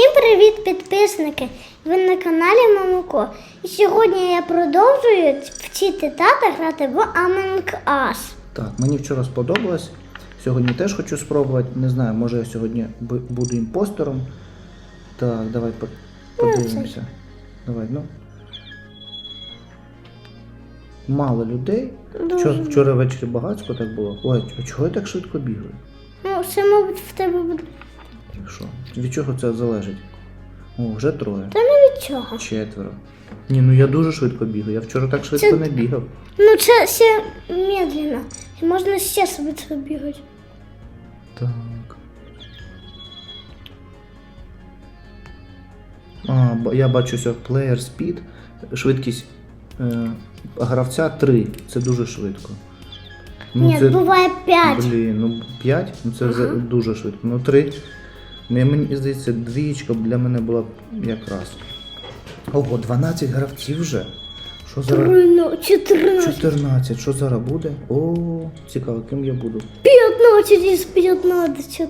Всім привіт, підписники! Ви на каналі Мамуко. І сьогодні я продовжую вчити тата грати в Among Us. Так, мені вчора сподобалось. Сьогодні теж хочу спробувати. Не знаю, може я сьогодні буду імпостером. Так, давай по- подивимося. Давай, ну. Мало людей. Вчора, вчора ввечері багатсько так було. Ой, а чого я так швидко бігаю? Ну, це, мабуть, в тебе буде. Що? Від чого це залежить? О, вже троє. Та не від чого. Четверо. Ні, ну я дуже швидко бігаю. Я вчора так швидко Це- не бігав. Ну, це ще медленно. І можна ще швидко бігати. Так. А, я бачу що player speed, швидкість е, гравця 3. Це дуже швидко. Ні, це, буває 5. Блін, ну 5, ну це за- дуже швидко. Ну 3. Мені здається, двічка для мене була якраз. Ого, 12 гравців вже. Що зараз? 14. 14. Що зараз буде? О, цікаво, ким я буду. 15 із 15.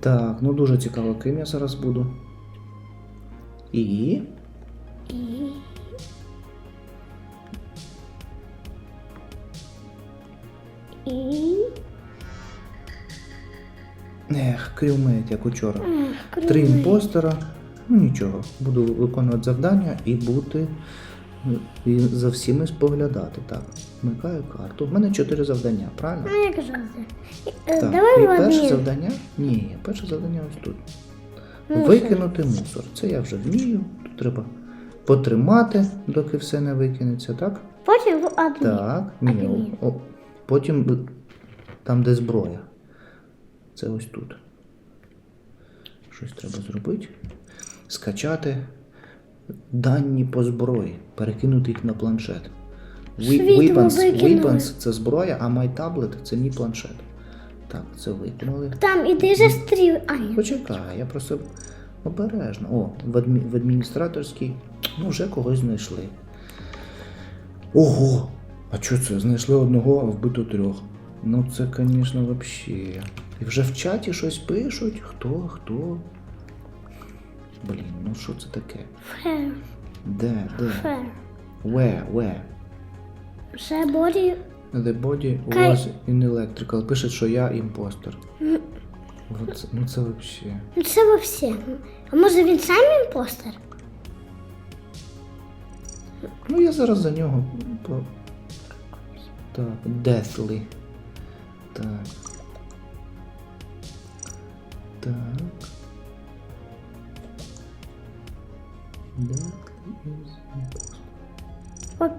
Так, ну дуже цікаво, ким я зараз буду. І. І... Ех, крівмейт, як учора. Ех, Три імпостера. Ну нічого. Буду виконувати завдання і бути. ну, І за всіми споглядати. Так, вмикаю карту. У мене чотири завдання, правильно? Ну, як завжди. Е, Так. Давай і перше адмін. завдання? Ні, перше завдання ось тут. Мусор. Викинути мусор. Це я вже вмію. Тут треба потримати, доки все не викинеться, так? Потім в адмін. Так, ні, Адмін. о, потім там, де зброя. Це ось тут. Щось треба зробити. Скачати дані по зброї, перекинути їх на планшет. We- Weapons, weapons це зброя, а my tablet це мій планшет. Так, це викинули. Там іди же стріл. А. Почекай, я просто обережно. О, в, адмі... в адміністраторській ну, вже когось знайшли. Ого! А що це? Знайшли одного, а вбито трьох. Ну це, звісно, вообще. І вже в чаті щось пишуть. Хто, хто? Блін, ну що це таке? Фе, Де, де? фе. Where, where? Вже боді. The body was in electrical. Пише, що я імпостер. Оце- ну це вообще. Ну це во. А може він сам імпостер? Ну, я зараз за нього. Так, Deathly. Так. Так.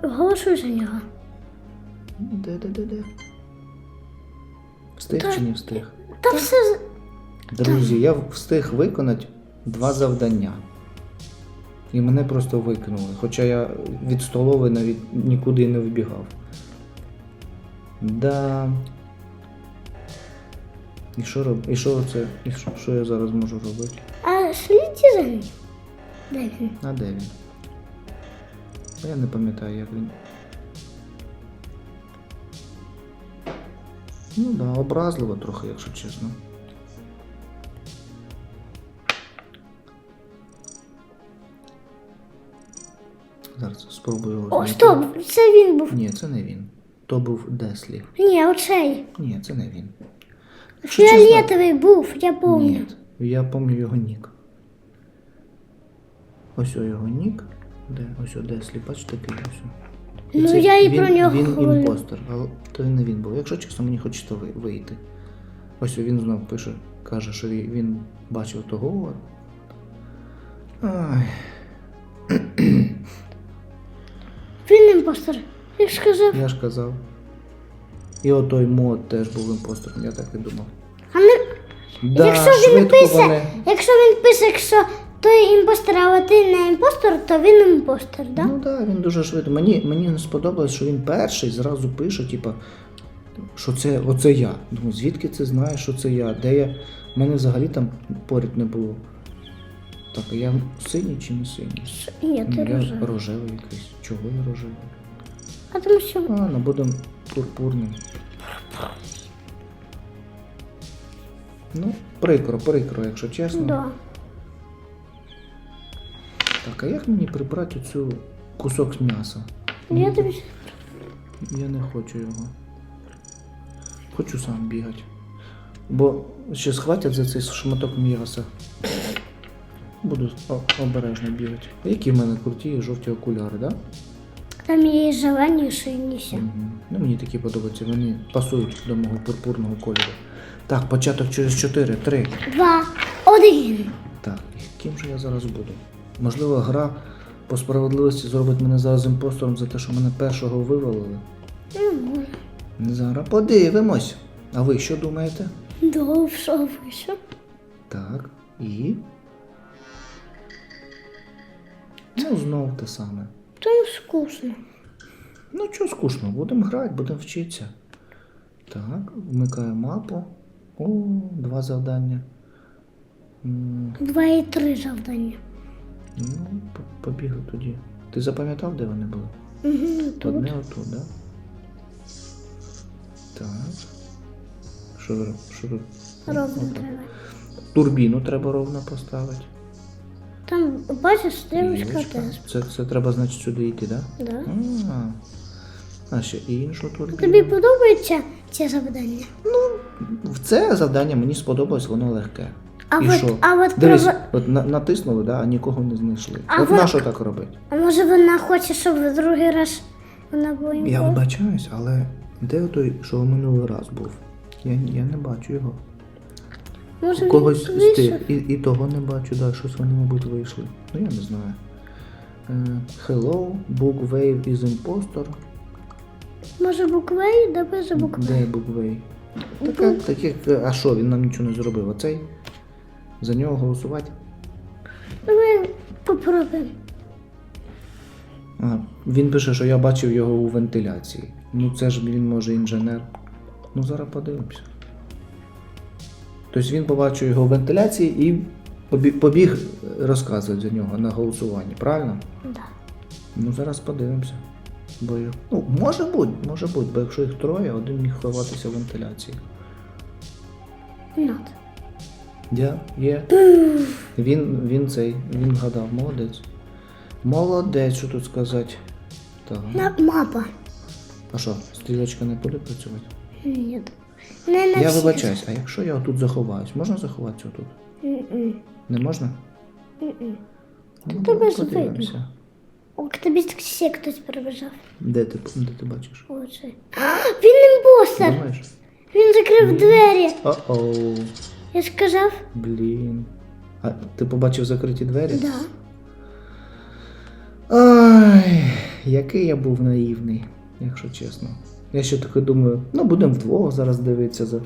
Голосуй за нього. Де, де, де, де? Встиг Та- чи не встиг? Та все з- Друзі, я встиг виконати два завдання. І мене просто викинули. Хоча я від столової навіть нікуди не вибігав. Да. І що роб... І що це? І що, що я зараз можу робити? А слідці за ним. Де він? А де він? А Я не пам'ятаю, як він. Ну да, образливо трохи, якщо чесно. Зараз спробую його О, знайти. стоп! Це він був. Ні, це не він. То був Деслі. Ні, оцей. Ні, це не він. Якщо чесно- Фіолетовий був, я пам'ятаю. Ні, я пам'ятаю його нік. Ось його нік. Де? Ось о Деслі, бачите, такий ось. о. Ну, це я і він, про нього Він говорю. імпостер, але то не він був. Якщо чесно, мені хочеться ви- вийти. Ось він знов пише, каже, що він, він бачив того. Ай. Він імпостер. Я ж сказав. Я ж казав. І отой мод теж був імпостером, я так і думав. А не... Да, якщо він швидко пише, вони. якщо він пише, що той імпостер, а ти не імпостер, то він імпостер, да? Ну так, він дуже швидко. Мені, мені не сподобалось, що він перший зразу пише, типа, що це оце я. Думаю, звідки це знаєш, що це я? Де я? У мене взагалі там поряд не було. Так, а я синій чи не синій? Ні, Ну, ти я рожевий. рожевий якийсь. Чого я рожевий? А тому що Ладно, будемо пурпурним. Ну, прикро, прикро, якщо чесно. да. Так, а як мені прибрати цю кусок м'яса? Я тобі Я не хочу його. Хочу сам бігати. Бо ще схватять за цей шматок м'яса. Буду обережно бігати. Які в мене круті жовті окуляри, так? Да? Там є і зелені, і синіші. Мгм. Ну, мені такі подобаються, вони пасують до мого пурпурного кольору. Так, початок через 4, 3. Два, один. Так, і ким же я зараз буду? Можливо, гра по справедливості зробить мене зараз імпостором за те, що мене першого вивалили. Ну, може. Зараз подивимось. А ви що думаєте? Довше вийшов. Так, і. Ну, знов те саме. Там скучно. Ну, що скучно, будемо грати, будемо вчитися. Так, вмикаю мапу. О, два завдання. М, Два і три завдання. Ну, по- побігли тоді. Ти запам'ятав, де вони були? Угу, тут. Одне отут, да? Так. Що, ви- що тут? Ровно треба. Турбіну треба ровно поставити. Там, бачиш, стрілочка теж. Це, це треба, значить, сюди йти, так? Да? Да. А, ще іншу турбіну. Тобі подобаються ці завдання? В це завдання мені сподобалось, воно легке. А І от- що? а от Дивись, права- от на, натиснули, да, а нікого не знайшли. А от ви- на що так робити? А може вона хоче, щоб в другий раз вона була Я вибачаюсь, але де той, що в минулий раз був? Я, я не бачу його. Може У когось він з вийшов? тих. І, і того не бачу, да, щось вони, мабуть, вийшли. Ну я не знаю. Е, hello, book wave is impostor. Може буквей, да без буквей. Де буквей? Така, таких, а що, він нам нічого не зробив? Оцей? За нього голосувати? Давай попробуємо. А, він пише, що я бачив його у вентиляції. Ну це ж він може інженер. Ну зараз подивимося. Тобто він побачив його у вентиляції і побіг, розказувати за нього на голосуванні, правильно? Да. Ну зараз подивимося. Бо ну, може бути, може бути, бо якщо їх троє, один міг ховатися в вентиляції. Над. Я є. Він, він цей, він вгадав, молодець. Молодець, що тут сказати. Так. Мапа. А що, стрілочка не буде працювати? Ні. Не на Я всі. вибачаюсь, а якщо я отут заховаюсь, можна заховатися отут? М-м. Не можна? М-м. Ну, ж подивимося. О, к тобі так ще хтось перебіжав. Де ти, де ти бачиш? А, Він імпостер! Думаєш? Він закрив двері. О-оу, Я ж казав. блін. А ти побачив закриті двері? Да. Ай, який я був наївний, якщо чесно. Я ще таки думаю, ну будемо вдвох зараз дивитися. За...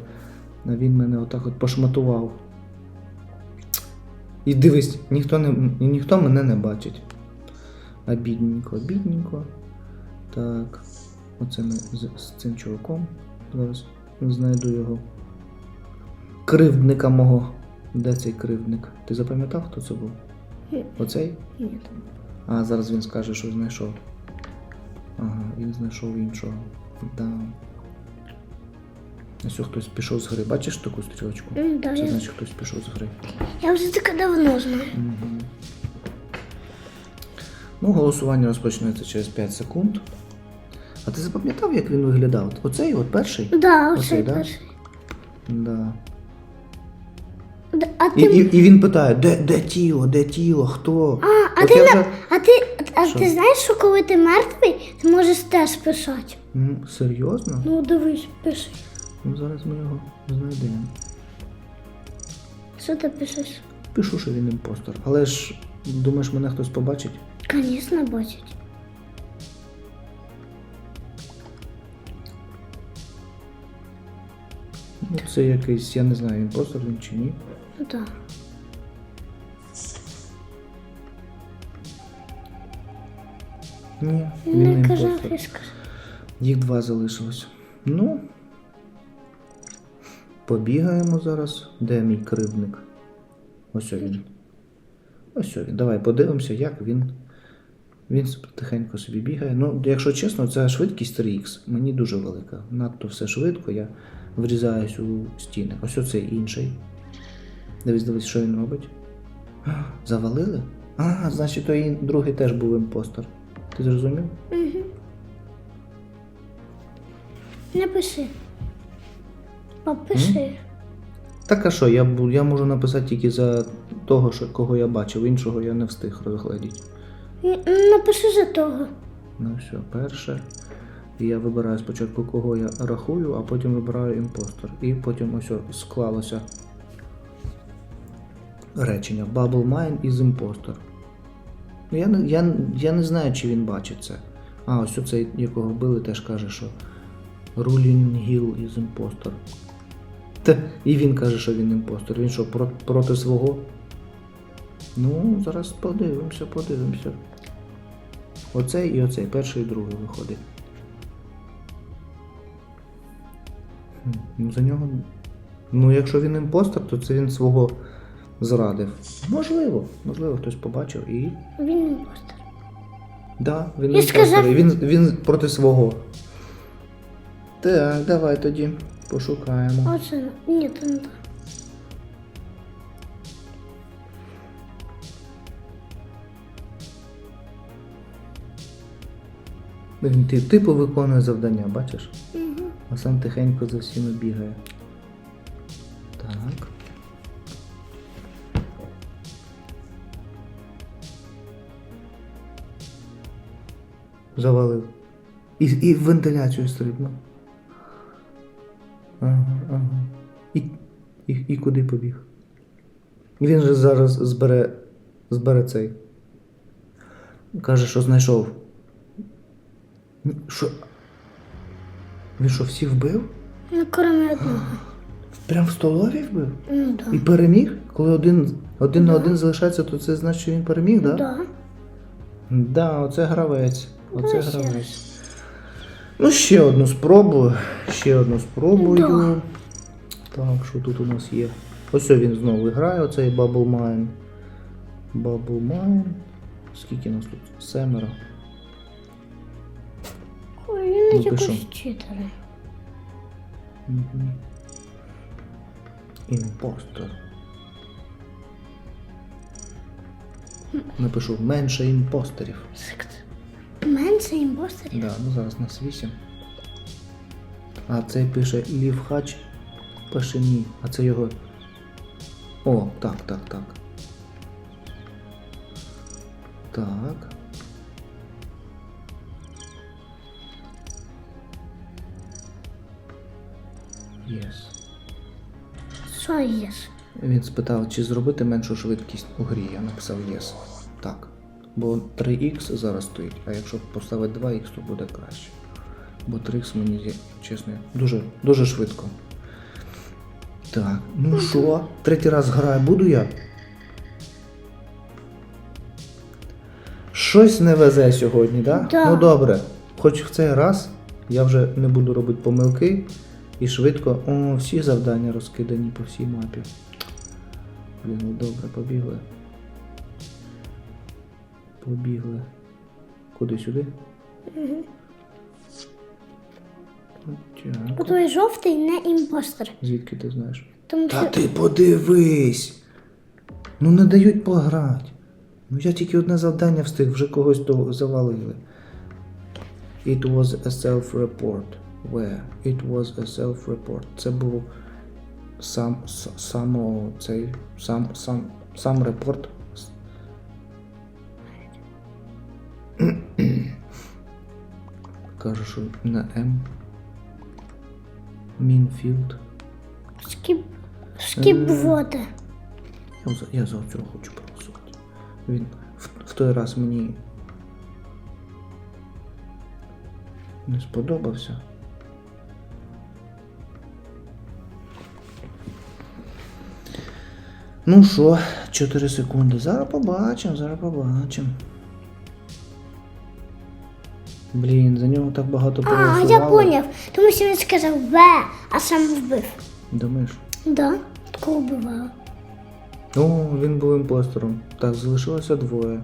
А він мене отак от пошматував. І дивись, ніхто, не, ніхто мене не бачить. А бідненько, бідненько. Так. Оце ми з, з цим чуваком. Зараз знайду його. Кривдника мого. Де цей кривдник? Ти запам'ятав, хто це був? Оцей? Ні. А зараз він скаже, що знайшов. Ага, він знайшов іншого. Да. Ось хтось пішов з гри. Бачиш таку стрілочку? М, да, Це я, значить хтось пішов з гри. я вже таке давно знаю. Угу. Ну, голосування розпочнеться через 5 секунд. А ти запам'ятав, як він виглядав? Оцей от перший? Да, Оцей, оцей да? перший. Да. Да, А І, ти, і, і він питає, де, де тіло, де тіло, хто? а, а, От ти, я вже- а, ти, а Що? ти знаєш, що коли ти мертвий, ти можеш теж писати. М, Серйозно? Ну, дивись, пиши. Ну зараз ми його знайдемо. Що ти пишеш? Пишу, що він імпостер. Але ж думаєш, мене хтось побачить? Звісно, бачить. Ну, це якийсь, я не знаю, імпостер він чи ні. Ну так. Ні, він не казав, я сказав. Їх два залишилось. Ну. Побігаємо зараз. Де мій кривдник? Ось він. Ось він. Давай подивимося, як він. Він тихенько собі бігає. Ну, якщо чесно, це швидкість 3х. Мені дуже велика. Надто все швидко, я врізаюсь у стіни. Ось оцей інший. Дивись, дивись, що він робить. А, Завалили? А, значить, той другий теж був імпостер. Ти зрозумів? Угу. Напиши. Попиши. Так а що, я, я можу написати тільки за того, що, кого я бачив, іншого я не встиг розглядіти. Напиши за того. Ну все, перше. Я вибираю спочатку, кого я рахую, а потім вибираю імпостер. І потім ось склалося речення. Bubble Mine із імпостер. Ну, я, не- я, я не знаю, чи він бачить це. А, ось оцей, якого вбили, теж каже, що Ruling Hill із імпостер. Та, і він каже, що він імпостер. Він що, про- проти свого? Ну, зараз подивимося, подивимося. Оцей і оцей, перший і другий виходить. Ну, за нього. Ну, якщо він імпостер, то це він свого зрадив. Можливо, можливо, хтось побачив і. Він імпостер. Да, він Я імпостер. сказав- І він, він проти свого. Так, давай тоді пошукаємо. Оце. Ні, то не так. Він ти, типу виконує завдання, бачиш? Угу. А сам тихенько за всіми бігає. Завалив. І, і вентиляцію стрибнув. Ага, ага. І, і, і куди побіг? Він же зараз збере, збере цей. Каже, що знайшов. Що? Він що, всіх вбив? Ну, крім одного. Прям в столові вбив? Ну, да. І переміг? Коли один, один на один залишається, то це значить, що він переміг, так? Да? Да. Да, оце гравець. Оце Ну, гравець. Ну, ще одну спробую. Ще одну спробую. Да. Так, що тут у нас є? Ось він знову грає, оцей Bubble Mine. Bubble Mine. Скільки нас тут? Семеро. Ой, він Ну, якось читери. Мгм. Імпостер. Напишу менше імпостерів. Менше імпостерів. Да, ну зараз нас 8. А цей пише Лівхач пише ні. А це його. О, так, так, так. Так. Єс. Що є? Він спитав, чи зробити меншу швидкість у грі. Я написав Yes. Так. Бо 3х зараз стоїть, а якщо поставити 2х, то буде краще. Бо 3х мені чесно, дуже, дуже швидко. Так, ну що, третій раз граю, буду я? Щось не везе сьогодні, так? Да. Ну добре. Хоч в цей раз я вже не буду робити помилки і швидко. О, всі завдання розкидані по всій мапі. Блін, ну добре, побігли. Побігли. Куди сюди? От той жовтий не імпостер. Звідки ти знаєш? Тому Та що ти подивись. Ну не дають пограти. Ну я тільки одне завдання встиг, вже когось то завалили. It was a self-report. Where? It was a self-report. Це був сам с- само цей сам сам сам репорт. Каже, що на М. Мінфілд. скіп, скіп вода. Я за, я за цього хочу проголосувати. Він в, в той раз мені не сподобався. Ну що, 4 секунди. Зараз побачимо, зараз побачимо. Блін, за нього так багато А, я поняв. Тому що він сказав В, а сам вбив. Думаєш? Да, такого бувало. О, він був імпостером. Так, залишилося двоє.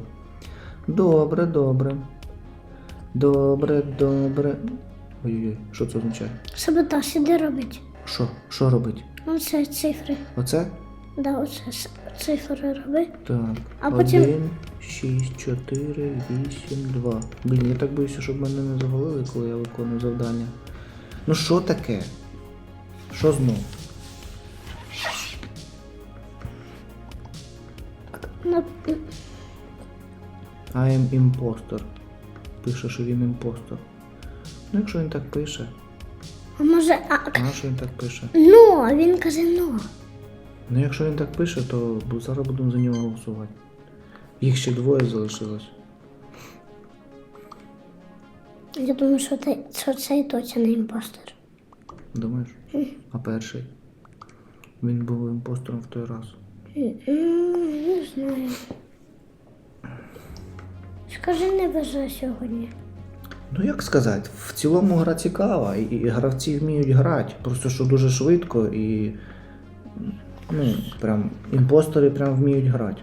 Добре, добре. Добре, добре. Ой-ой-ой, що це означає? Саботаж іде робить. Що? Що робить? Ну, це цифри. Оце? Да, оце цифри роби. Так. А потім- Один, шість, чотири, вісім, два. Блін, я так боюся, щоб мене не завалили, коли я виконую завдання. Ну що таке? Що знов? На... I am impostor. Пише, що він імпостер. Ну, якщо він так пише, А може, а, а що він так пише? ну, він каже ну. Ну, якщо він так пише, то зараз будемо за нього голосувати. Їх ще двоє залишилось. Я думаю, що, ти, що цей точно не імпостер. Думаєш? А перший? Він був імпостером в той раз. Не знаю. Скажи, не везе сьогодні. Ну як сказати, в цілому гра цікава, і, і гравці вміють грати. Просто що дуже швидко і. Ну, прям імпостери прям вміють грати.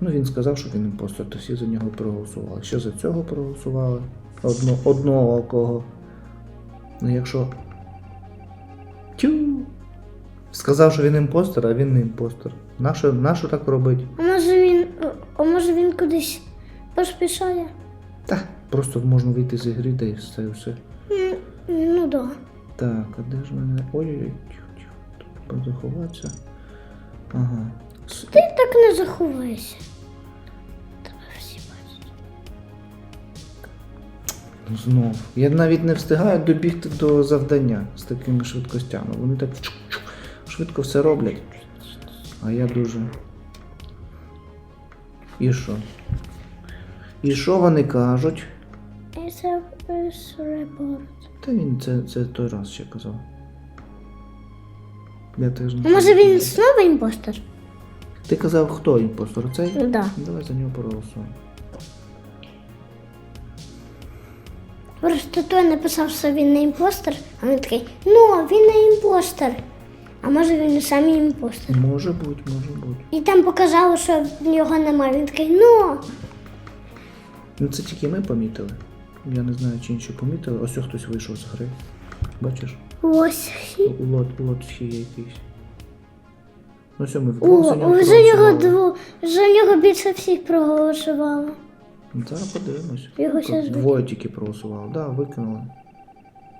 Ну, він сказав, що він імпостер, то всі за нього проголосували. Ще за цього проголосували. Одно, одного кого. Ну якщо. Тю. Сказав, що він імпостер, а він не імпостер. Нащо, нащо так робить? А може він. А може він кудись поспішає? Та, просто можна вийти з ігри, де і все, все. Ну да. Так, а де ж мене. Ой-ой-ой, треба заховатися. Ага. Ти так не заховайся. Тебе всі бачать. Знов. Я навіть не встигаю добігти до завдання з такими швидкостями. Вони так швидко все роблять. А я дуже. І що? І що вони кажуть? Та він це, це той раз ще казав. Я теж не А може він знову імпостер? Ти казав, хто імпостер? Цей? Да. Давай за нього проголосуємо. Просто той написав, що він не імпостер, а він такий, ну, він не імпостер. А може він і сам імпостер. Може бути, може бути. І там показало, що в нього немає. Він такий, ну, Ну це тільки ми помітили. Я не знаю, чи інші помітили. Ось хтось вийшов з гри. Бачиш? ось. Лот, лот ще якийсь. Ну все, ми О, вже проголосували. дво, вже нього більше всіх проголосувало. Ну, Зараз подивимось. Його щас Двоє тільки проголосували. Так, да, викинули.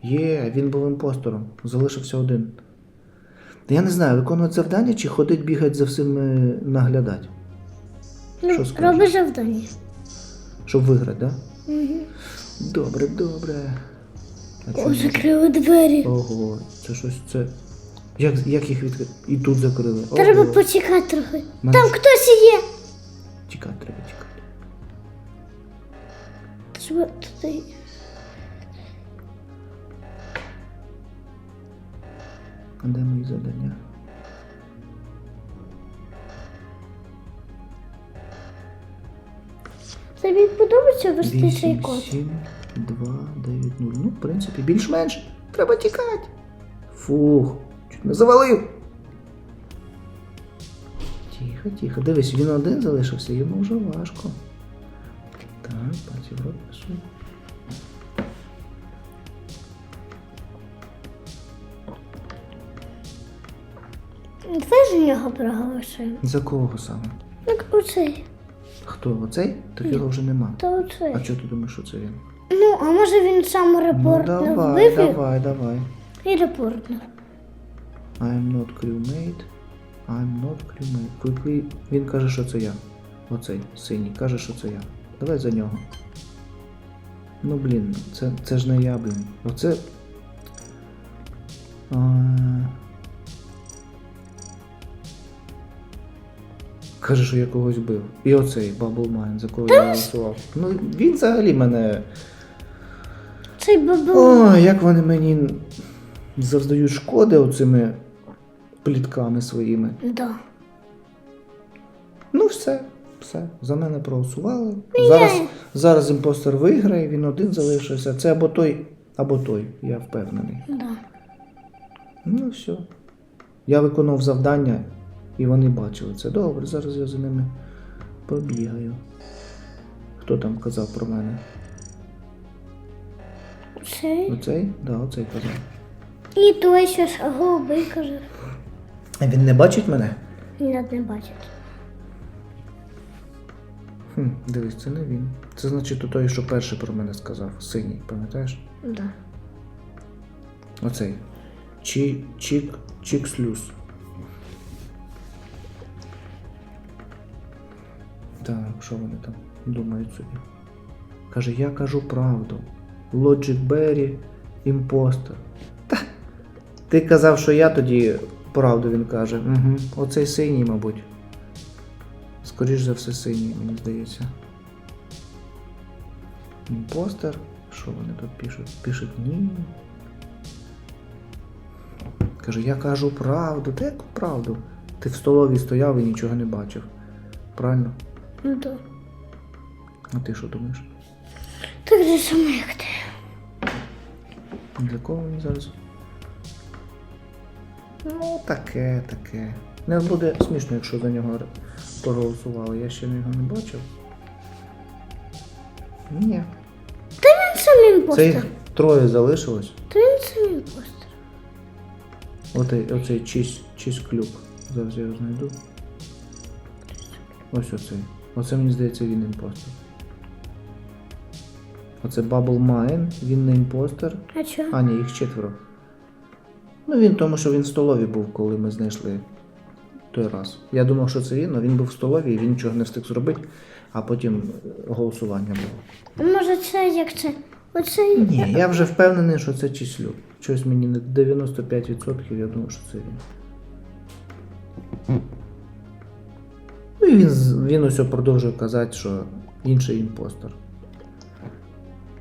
Є, він був імпостером. Залишився один. Та Я не знаю, виконувати завдання чи ходить бігати за всім е, наглядати. Що Ну, роби завдання. Щоб виграти, так? Да? Угу. Добре, добре. О, закрили двері. Ого, це щось це. Як, як їх відкрити? І тут закрили. Треба почекати трохи. Мене Там ж- хтось є. Тікати треба тікати. Треба туди. А де мої завдання? Тобі подобається вести цей 8, код? 7, 2, 9, 0. Ну, в принципі, більш-менш. Треба тікати. Фух, чуть не завалив. Тихо, тихо. Дивись, він один залишився, йому вже важко. Так, пальці в рот несу. Давай за нього проголосуємо. За кого саме? Так оцей. Хто? Оцей? Так його вже нема. Та оцей. А чого ти думаєш, що це він? Ну, а може він сам Ну, репортнув, давай, вивів давай, давай. і репортнув. I'm not crewmate. I'm not crewmate. Quickly. Він каже, що це я. Оцей синій каже, що це я. Давай за нього. Ну блін, це, це ж не я, блін. Оце. А... Каже, що я когось бив. І оцей Баблмайн, за кого я голосував. Ну, він взагалі мене. Цей бабу. О, як вони мені завдають шкоди оцими плітками своїми. Да. Ну, все, все. За мене проголосували. Зараз, зараз імпостер виграє, він один залишився. Це або той, або той, я впевнений. Да. Ну, все. Я виконав завдання, і вони бачили це. Добре, зараз я за ними побігаю. Хто там казав про мене? Цей. Оцей? Да, оцей казав. І той щось голубий каже. А він не бачить мене? Ні, не бачить. Хм, дивись, це не він. Це значить той, що перший про мене сказав. Синій, пам'ятаєш? Да. Оцей. Чі, чік, чікслюс. Так, що вони там думають собі? Каже, я кажу правду. Logic Berry, імпостер. Та, ти казав, що я тоді правду він каже. Угу. Оцей синій, мабуть. Скоріш за все синій, мені здається. Імпостер. Що вони тут пишуть? Пишуть ні. Каже, я кажу правду. Та яку правду? Ти в столовій стояв і нічого не бачив. Правильно? Ну да. А ти що думаєш? Так же саме, як ти. Для кого він зараз? Ну, таке, таке. Не буде смішно, якщо за нього проголосували. Я ще його не бачив. Ні. Він сам Це їх троє залишилось. То він сам імпостер. Оцей, оцей чись, чись клюк. Зараз я його знайду. Ось оцей. Оце мені здається він імпостер. Оце Bubble Mine, він не імпостер. А чого? А, ні, їх четверо. Ну він тому, що він в столові був, коли ми знайшли той раз. Я думав, що це він, але він був в столові і він нічого не встиг зробити, а потім голосування було. Може це як це? Оце Ні, я вже впевнений, що це числю. Щось мені на 95% я думаю, що це він. Ну і він, він ось продовжує казати, що інший імпостер.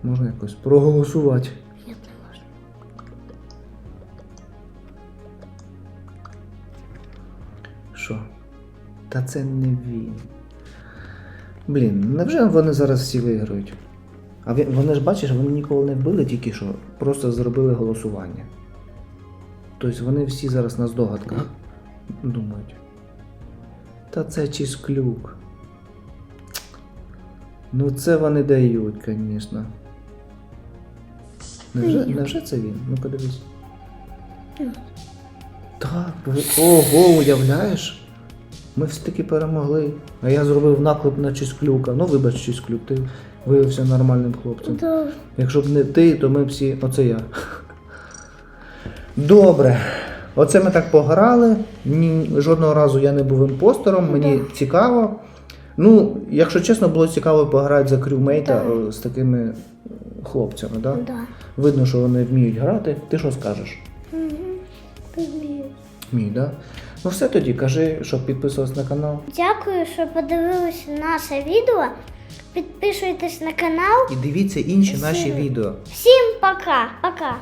Можна якось проголосувати. Ні, не можна. Що? Та це не він. Блін, невже вони зараз всі виграють? А вони ж бачиш, вони ніколи не вбили тільки що, просто зробили голосування. Тобто вони всі зараз на здогадках думають. Та це чись клюк. Ну це вони дають, звісно. Невже, невже це він? Ну подивись. Так, ви- ого, уявляєш? Ми все таки перемогли. А я зробив наклеп на чисклюка. Ну, вибач, чисклюк, ти виявився нормальним хлопцем. Якщо б не ти, то ми всі. Оце я. Добре. Оце ми так пограли. Ні, жодного разу я не був імпостером, мені Да. цікаво. Ну, якщо чесно, було цікаво пограти за крюмейта Да. е, з такими хлопцями, да? да. Видно, що вони вміють грати. Ти що скажеш? Угу. так? Вміють, да? Ну все тоді, кажи, щоб підписувався на канал. Дякую, що подивилися наше відео. Підписуйтесь на канал. І дивіться інші наші відео. Всім пока! Пока!